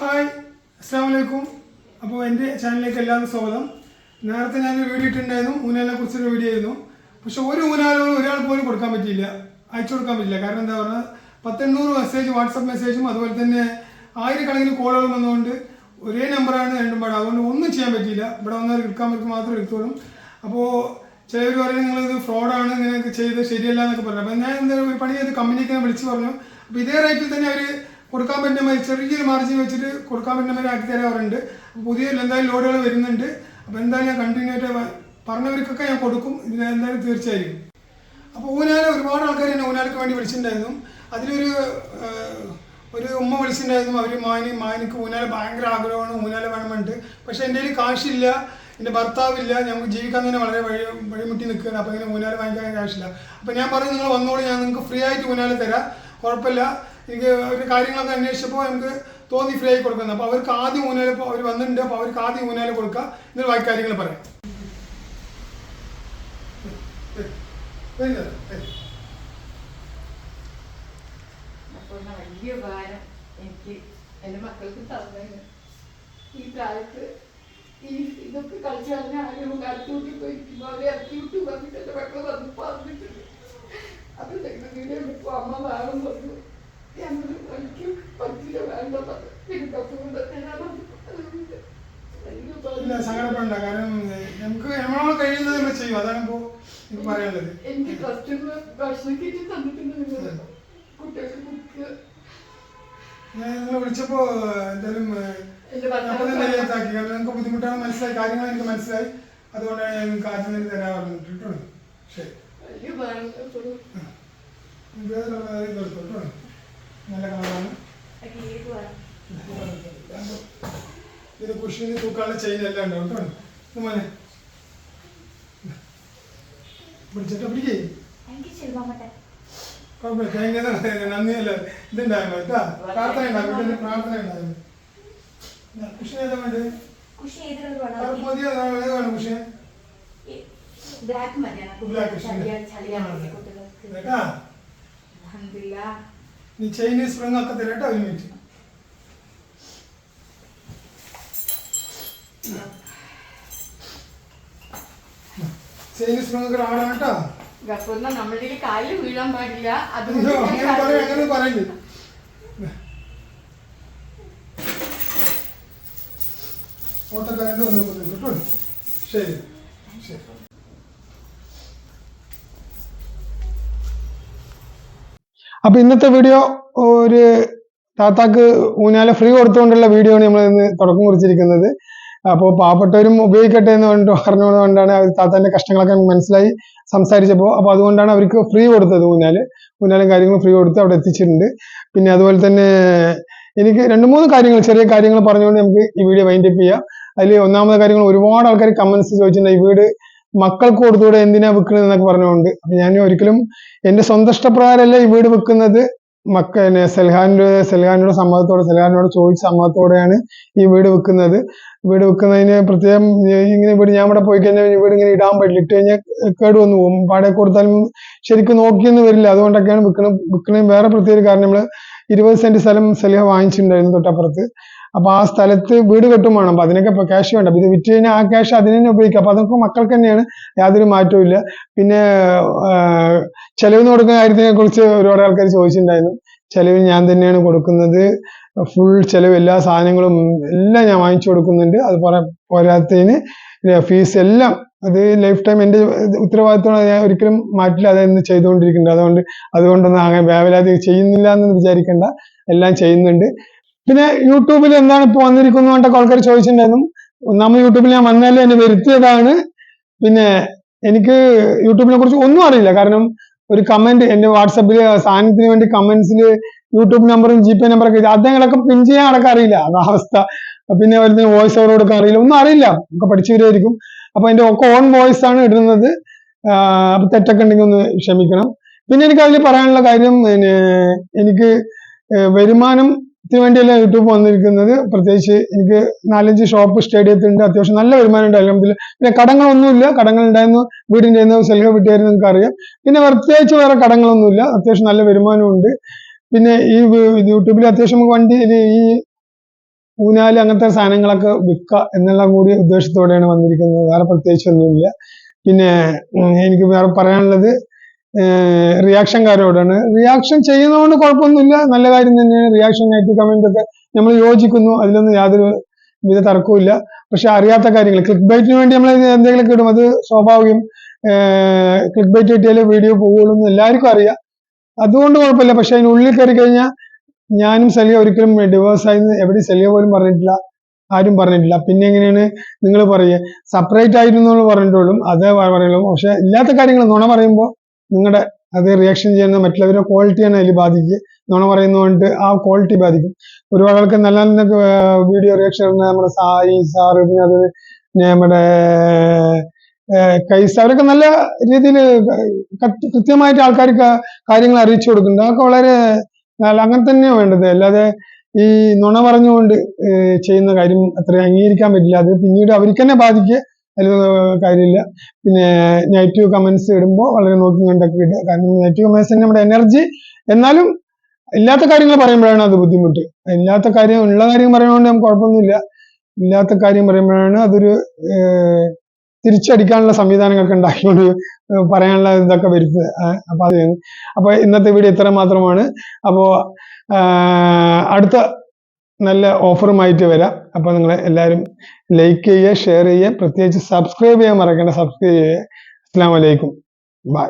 Hi അസ്സാം വലൈക്കും അപ്പോൾ എന്റെ ചാനലിലേക്ക് എല്ലാവർക്കും സ്വാഗതം. നേരത്തെ ഞാൻ വീഡിയോ ഇട്ടിട്ടുണ്ടായിരുന്നു ഊനാലിനെ കുറിച്ചൊരു വീഡിയോ ആയിരുന്നു. പക്ഷെ ഒരു ഊനാലോട് ഒരാൾ പോലും കൊടുക്കാൻ പറ്റിയില്ല അയച്ചു കൊടുക്കാൻ പറ്റില്ല കാരണം എന്താ പറഞ്ഞാൽ പത്തെണ്ണൂറ് മെസ്സേജ് വാട്സപ്പ് മെസ്സേജും അതുപോലെ തന്നെ ആയിരക്കണക്കിന് കോളുകളും വന്നുകൊണ്ട് ഒരേ നമ്പറാണ് രണ്ടും പാട്. അതുകൊണ്ട് ഒന്നും ചെയ്യാൻ പറ്റിയില്ല. ഇവിടെ വന്നാൽ എടുക്കാൻ പറ്റും മാത്രം എടുത്തോളും. അപ്പോൾ ചിലവർ പറയും നിങ്ങളിത് ഫ്രോഡാണ് നിങ്ങൾക്ക് ചെയ്ത് ശരിയല്ല എന്നൊക്കെ പറഞ്ഞു അപ്പോൾ ഞാൻ എന്താ ഒരു പണി ചെയ്ത് കമ്പനിക്ക് വിളിച്ച് പറഞ്ഞു. അപ്പോൾ ഇതേ റേറ്റിൽ തന്നെ അവർ കൊടുക്കാൻ പറ്റുന്ന ചെറിയൊരു മാർജിൻ വെച്ചിട്ട് കൊടുക്കാൻ പറ്റുന്ന ആക്കി തരാറുണ്ട്. പുതിയ എന്തായാലും ലോഡുകൾ വരുന്നുണ്ട്. അപ്പോൾ എന്തായാലും ഞാൻ കണ്ടിന്യൂ ആയിട്ട് പറഞ്ഞവർക്കൊക്കെ ഞാൻ കൊടുക്കും. ഇതിന് എന്തായാലും തീർച്ചയായും. അപ്പോൾ ഊനാല ഒരുപാട് ആൾക്കാർ എന്നെ ഊനാലക്ക് വേണ്ടി വിളിച്ചിട്ടുണ്ടായിരുന്നു. അതിലൊരു ഒരു ഉമ്മ വിളിച്ചിട്ടുണ്ടായിരുന്നു. അവർ മാനി മാനിക്ക് ഊനാല ഭയങ്കര ആഗ്രഹമാണ് ഊനാല വേണമെന്നുണ്ട്. പക്ഷേ എന്റെ കയ്യിൽ കാശില്ല എന്റെ ഭർത്താവില്ല. ഞങ്ങൾക്ക് ജീവിക്കാൻ തന്നെ വളരെ വഴി വഴിമുട്ടി നിൽക്കുകയാണ്. അപ്പോൾ ഇങ്ങനെ ഊനാല വാങ്ങിക്കാൻ കാശില്ല. അപ്പോൾ ഞാൻ പറഞ്ഞു നിങ്ങൾ വന്നോളൂ. ഞാൻ നിങ്ങൾക്ക് ഫ്രീ ആയിട്ട് ഊനാല തരാം. കുഴപ്പമില്ല. എനിക്ക് ഒരു കാര്യങ്ങളൊക്കെ അന്വേഷിച്ചപ്പോൾ നമുക്ക് തോന്നി ഫ്രീ ആയി കൊടുക്കുന്നത് അപ്പോൾ അവർക്ക് ആദ്യം ഇപ്പോൾ അവർ വന്നിട്ടുണ്ട്. അപ്പോൾ അവർക്ക് ആദ്യം ഊനാല കൊടുക്കുക. എന്നിട്ട് ബാക്കി കാര്യങ്ങൾ പറയാം. വലിയ ഭാരം എനിക്ക് എന്റെ മക്കൾക്ക് തന്നതിന്. ഈ കാലത്ത് ഈ ഇതൊക്കെ കളിച്ച് ആരും കടത്തൂട്ടി പോയിരിക്കുമ്പോൾ അവരെ ഇറക്കി വിട്ടു പറഞ്ഞിട്ട് എന്റെ മക്കൾ വന്ന് അത് അമ്മ പറഞ്ഞു ഞങ്ങൾ എനിക്ക് പറ്റില്ല വേണ്ട പറഞ്ഞു എനിക്ക് അസുഖം തന്നെയാണ് അതുകൊണ്ട് വലിയ ഉപകാരം. ഇല്ല സങ്കടപ്പെടണ്ട കാരണം ഏഹ്, നമുക്ക് നമ്മളോട് കഴിയുന്നത് നമ്മൾ ചെയ്യും അതാണ് ഇപ്പോൾ എനിക്ക് പറയാനുള്ളത് എനിക്ക് കസ്റ്റമർ ഭക്ഷണം കിട്ടി തന്നിട്ടുണ്ട് നിങ്ങൾ കുട്ടികൾക്ക് ബുക്ക് ഞാൻ നിങ്ങളെ വിളിച്ചപ്പോൾ എന്തായാലും കാരണം നിങ്ങൾക്ക് ബുദ്ധിമുട്ടാണ്. മനസ്സിലായി. കാര്യങ്ങൾ എനിക്ക് മനസ്സിലായി. അതുകൊണ്ടാണ് ഞാൻ ആദ്യം തന്നെ തരാൻ പറഞ്ഞിട്ടു ശരി. ഇത് നല്ല കളറാണ്. കുഷിന് തൂക്കാനുള്ള ചെയിൻ എല്ലാം ഉണ്ടാവും കേട്ടോ. ഇത് മോനെ പിടിച്ചിട്ട് പിടിക്കേ. നന്ദിയല്ല ഇതുണ്ടായാൽ മതി കേട്ടോ. പ്രാർത്ഥന വീട്ടിൽ പ്രാർത്ഥന ഉണ്ടാകും കുഷിന് ഏതാ വേണ്ടത് കുഷി ഏതിലുള്ള കറുപ്പ് മതിയോ അതോ ഏത് വേണം ബ്ലാക്ക് കേട്ടാ. നീ ചൈനീസ് സ്പ്രിങ് ഒക്കെ തരാം കേട്ടോ? ഒരു മിനിറ്റ് ചൈനീസ് സ്പ്രിങ് ഒക്കെ ആടാണ് കേട്ടോ? നമ്മളുടെ കാലിൽ വീഴാൻ പാടില്ല. ഓട്ടക്കാരന്റെ കേട്ടോ? ശരി ശരി. അപ്പൊ ഇന്നത്തെ വീഡിയോ ഒരു താത്താക്ക് ഊനാല ഫ്രീ കൊടുത്തുകൊണ്ടുള്ള വീഡിയോ ആണ് നമ്മൾ ഇന്ന് തുടക്കം കുറിച്ചിരിക്കുന്നത്. അപ്പോൾ പാവപ്പെട്ടവരും ഉപയോഗിക്കട്ടെ എന്ന് പറഞ്ഞിട്ട് പറഞ്ഞതുകൊണ്ടാണ് അവർ താത്താന്റെ കഷ്ടങ്ങളൊക്കെ മനസ്സിലായി സംസാരിച്ചപ്പോൾ അപ്പോൾ അതുകൊണ്ടാണ് അവർക്ക് ഫ്രീ കൊടുത്തത് ഊഞ്ഞാൽ ഊഞ്ഞാലും കാര്യങ്ങളും ഫ്രീ കൊടുത്ത് അവിടെ എത്തിച്ചിട്ടുണ്ട്. പിന്നെ അതുപോലെ തന്നെ എനിക്ക് രണ്ട് മൂന്ന് കാര്യങ്ങൾ ചെറിയ കാര്യങ്ങൾ പറഞ്ഞുകൊണ്ട് നമുക്ക് ഈ വീഡിയോ വൈൻഡ് അപ്പ് ചെയ്യാം. അതിൽ ഒന്നാമത്തെ കാര്യങ്ങൾ ഒരുപാട് ആൾക്കാർ കമന്റ്സ് ചോദിച്ചിട്ടുണ്ട് ഈ വീട് മക്കൾക്ക് കൊടുത്തുകൂടെ എന്തിനാ വിൽക്കുന്നത് എന്നൊക്കെ പറഞ്ഞുകൊണ്ട്. ഞാൻ ഒരിക്കലും എന്റെ സ്വന്തം ഇഷ്ടപ്രകാരമല്ല ഈ വീട് വെക്കുന്നത് മക്ക സെൽഹാനിന്റെ സൽഹാന്റെ സൽഹാനോട് സമ്മതത്തോടെ സെൽഹാനോട് ചോദിച്ച സമ്മതത്തോടെയാണ് ഈ വീട് വെക്കുന്നത്. വീട് വെക്കുന്നതിന് പ്രത്യേകം ഇങ്ങനെ വീട് ഞാൻ ഇവിടെ പോയി കഴിഞ്ഞാൽ വീട് ഇങ്ങനെ ഇടാൻ പറ്റില്ല. ഇട്ട് കഴിഞ്ഞാൽ കേട് വന്നു പോകും. പാടെ കൊടുത്താലും ശരിക്കും നോക്കിയൊന്നും വരില്ല. അതുകൊണ്ടൊക്കെയാണ് വിൽക്കണം വിൽക്കണേ വേറെ പ്രത്യേക കാരണം. നമ്മൾ ഇരുപത് സെന്റ് സ്ഥലം സലിഹ വാങ്ങിച്ചിട്ടുണ്ടായിരുന്നു തൊട്ടപ്പുറത്ത്. അപ്പൊ ആ സ്ഥലത്ത് വീട് കെട്ടും വേണം അപ്പൊ അതിനൊക്കെ ഇപ്പൊ ക്യാഷ് വേണ്ട. അപ്പൊ ഇത് വിറ്റ് കഴിഞ്ഞാൽ ആ ക്യാഷ് അതിന് തന്നെ ഉപയോഗിക്കാം. അപ്പൊ അതൊക്കെ മക്കൾക്ക് തന്നെയാണ് യാതൊരു മാറ്റവും ഇല്ല. പിന്നെ ചെലവ് കൊടുക്കുന്ന കാര്യത്തിനെ കുറിച്ച് ഒരുപാട് ആൾക്കാർ ചോദിച്ചിട്ടുണ്ടായിരുന്നു. ചെലവ് ഞാൻ തന്നെയാണ് കൊടുക്കുന്നത്. ഫുൾ ചെലവ് എല്ലാ സാധനങ്ങളും എല്ലാം ഞാൻ വാങ്ങിച്ചു കൊടുക്കുന്നുണ്ട്. അത് പോരാ പോരാത്തതിന് ഫീസ് എല്ലാം അത് ലൈഫ് ടൈം എന്റെ ഉത്തരവാദിത്വമാണ്. ഞാൻ ഒരിക്കലും മാറ്റില്ല. അതെന്ന് ചെയ്തുകൊണ്ടിരിക്കുന്നുണ്ട്. അതുകൊണ്ട് അതുകൊണ്ടൊന്നും അങ്ങനെ വേവലാതി ചെയ്യുന്നില്ല എന്ന് വിചാരിക്കേണ്ട. എല്ലാം ചെയ്യുന്നുണ്ട്. പിന്നെ യൂട്യൂബിൽ എന്താണ് ഇപ്പോൾ വന്നിരിക്കുന്നത് കൊണ്ടൊക്കെ ആൾക്കാർ ചോദിച്ചിട്ടുണ്ടായിരുന്നു. ഒന്നാമത് യൂട്യൂബിൽ ഞാൻ വന്നാലും എന്നെ വരുത്തിയതാണ്. പിന്നെ എനിക്ക് യൂട്യൂബിനെ കുറിച്ച് ഒന്നും അറിയില്ല. കാരണം ഒരു കമന്റ് എന്റെ വാട്സപ്പിൽ സാധനത്തിന് വേണ്ടി കമന്റ്സിൽ യൂട്യൂബ് നമ്പറും ജി പേ നമ്പറൊക്കെ അദ്ദേഹങ്ങളൊക്കെ പിൻ ചെയ്യാൻ അടക്കം അറിയില്ല അതാ അവസ്ഥ. പിന്നെ വോയിസ് ഓവർ കൊടുക്കാൻ അറിയില്ല. ഒന്നും അറിയില്ല. ഒക്കെ പഠിച്ചു വരുമായിരിക്കും അപ്പൊ എന്റെ ഒക്കെ ഓൺ വോയിസ് ആണ് ഇടുന്നത്. അപ്പൊ തെറ്റൊക്കെ ഉണ്ടെങ്കിൽ ഒന്ന് ക്ഷമിക്കണം. പിന്നെ എനിക്ക് അതിൽ പറയാനുള്ള കാര്യം പിന്നെ എനിക്ക് വരുമാനത്തിന് വേണ്ടിയല്ല യൂട്യൂബ് വന്നിരിക്കുന്നത്. പ്രത്യേകിച്ച് എനിക്ക് നാലഞ്ച് ഷോപ്പ് സ്റ്റേഡിയത്തിലുണ്ട് അത്യാവശ്യം നല്ല വരുമാനം ഉണ്ട് അലഹമില്ല പിന്നെ കടങ്ങളൊന്നുമില്ല. കടങ്ങൾ ഉണ്ടായിരുന്നു വീടിന്റെ സെൽഹ വീട്ടുകാരെന്ന് നിങ്ങൾക്ക് അറിയാം പിന്നെ പ്രത്യേകിച്ച് വേറെ കടങ്ങളൊന്നുമില്ല. അത്യാവശ്യം നല്ല വരുമാനമുണ്ട്. പിന്നെ ഈ യൂട്യൂബിൽ അത്യാവശ്യം വണ്ടി ഈ ഊഞ്ഞാൽ അങ്ങനത്തെ സാധനങ്ങളൊക്കെ വിൽക്കുക എന്നുള്ള കൂടി ഉദ്ദേശത്തോടെയാണ് വന്നിരിക്കുന്നത്. വേറെ പ്രത്യേകിച്ചൊന്നുമില്ല പിന്നെ എനിക്ക് വേറെ പറയാനുള്ളത് റിയാക്ഷൻകാരോടാണ്. റിയാക്ഷൻ ചെയ്യുന്നതുകൊണ്ട് കുഴപ്പമൊന്നുമില്ല. നല്ല കാര്യം തന്നെയാണ്. റിയാക്ഷൻ നെഗറ്റീവ് കമന്റ് ഒക്കെ നമ്മൾ യോജിക്കുന്നു. അതിലൊന്നും യാതൊരു വിധ തർക്കവുമില്ല. പക്ഷെ അറിയാത്ത കാര്യങ്ങൾ. ക്ലിക്ക് ബൈറ്റിന് വേണ്ടി നമ്മൾ എന്തെങ്കിലുമൊക്കെ ഇടും. അത് സ്വാഭാവികം. ക്ലിക്ക് ബൈറ്റ് കിട്ടിയാലേ വീഡിയോ പോകുള്ളൂ എന്ന് എല്ലാവർക്കും അറിയാം. അതുകൊണ്ട് കുഴപ്പമില്ല. പക്ഷെ അതിനുള്ളിൽ കയറി കഴിഞ്ഞാൽ ഞാനും സലിയ ഒരിക്കലും ഡിവോഴ്സ് ആയി എവിടെ സലിയ പോലും പറഞ്ഞിട്ടില്ല ആരും പറഞ്ഞിട്ടില്ല. പിന്നെ എങ്ങനെയാണ്? നിങ്ങൾ പറയുക സെപ്പറേറ്റ് ആയിരുന്നു എന്ന് പറഞ്ഞിട്ടുള്ളൂ. അതേ പറയുള്ളൂ പക്ഷെ ഇല്ലാത്ത കാര്യങ്ങൾ നുണ പറയുമ്പോൾ നിങ്ങളുടെ അത് റിയാക്ഷൻ ചെയ്യുന്ന മറ്റുള്ളവരുടെ ക്വാളിറ്റിയാണ് അതിൽ ബാധിക്കുക നുണ പറയുന്നതുകൊണ്ട് ആ ക്വാളിറ്റി ബാധിക്കും. ഒരുപാട് ആൾക്ക് നല്ല നല്ല വീഡിയോ റിയാക്ഷൻ നമ്മുടെ സായി സാറ് പിന്നെ അത് നമ്മുടെ കൈസ് അവരൊക്കെ നല്ല രീതിയിൽ കൃത്യമായിട്ട് ആൾക്കാർക്ക് കാര്യങ്ങൾ അറിയിച്ചു കൊടുക്കുന്നുണ്ട്. അതൊക്കെ വളരെ നല്ല- അങ്ങനെ തന്നെയാണ് വേണ്ടത്. അല്ലാതെ ഈ നുണ പറഞ്ഞുകൊണ്ട് ചെയ്യുന്ന കാര്യം അത്ര അംഗീകരിക്കാൻ പറ്റില്ല. അത് പിന്നീട് അവർക്ക് തന്നെ ബാധിക്കുക കാര്യമില്ല. പിന്നെ നെഗറ്റീവ് കമന്റ്സ് ഇടുമ്പോൾ വളരെ നോക്കി കണ്ടൊക്കെ ഇടുക. കാരണം നെഗറ്റീവ് കമന്റ്സ് നമ്മുടെ എനർജി എന്നാലും ഇല്ലാത്ത കാര്യങ്ങൾ പറയുമ്പോഴാണ് അത് ബുദ്ധിമുട്ട്. ഇല്ലാത്ത കാര്യം ഉള്ള കാര്യം പറയുന്നതുകൊണ്ട് നമുക്ക് കുഴപ്പമൊന്നുമില്ല. ഇല്ലാത്ത കാര്യം പറയുമ്പോഴാണ് അതൊരു തിരിച്ചടിക്കാനുള്ള സംവിധാനങ്ങളൊക്കെ ഉണ്ടാക്കിക്കൊണ്ട് പറയാനുള്ള ഇതൊക്കെ വരുത്തുക അപ്പൊ അത്. അപ്പൊ ഇന്നത്തെ വീഡിയോ ഇത്ര മാത്രമാണ്. അപ്പോ അടുത്ത നല്ല ഓഫറുമായിട്ട് വരാം. അപ്പൊ നിങ്ങൾ എല്ലാവരും ലൈക്ക് ചെയ്യുക ഷെയർ ചെയ്യുക. പ്രത്യേകിച്ച് സബ്സ്ക്രൈബ് ചെയ്യാൻ മറക്കണ്ട. സബ്സ്ക്രൈബ് ചെയ്യുക. അസ്സാം വലൈക്കും ബൈ.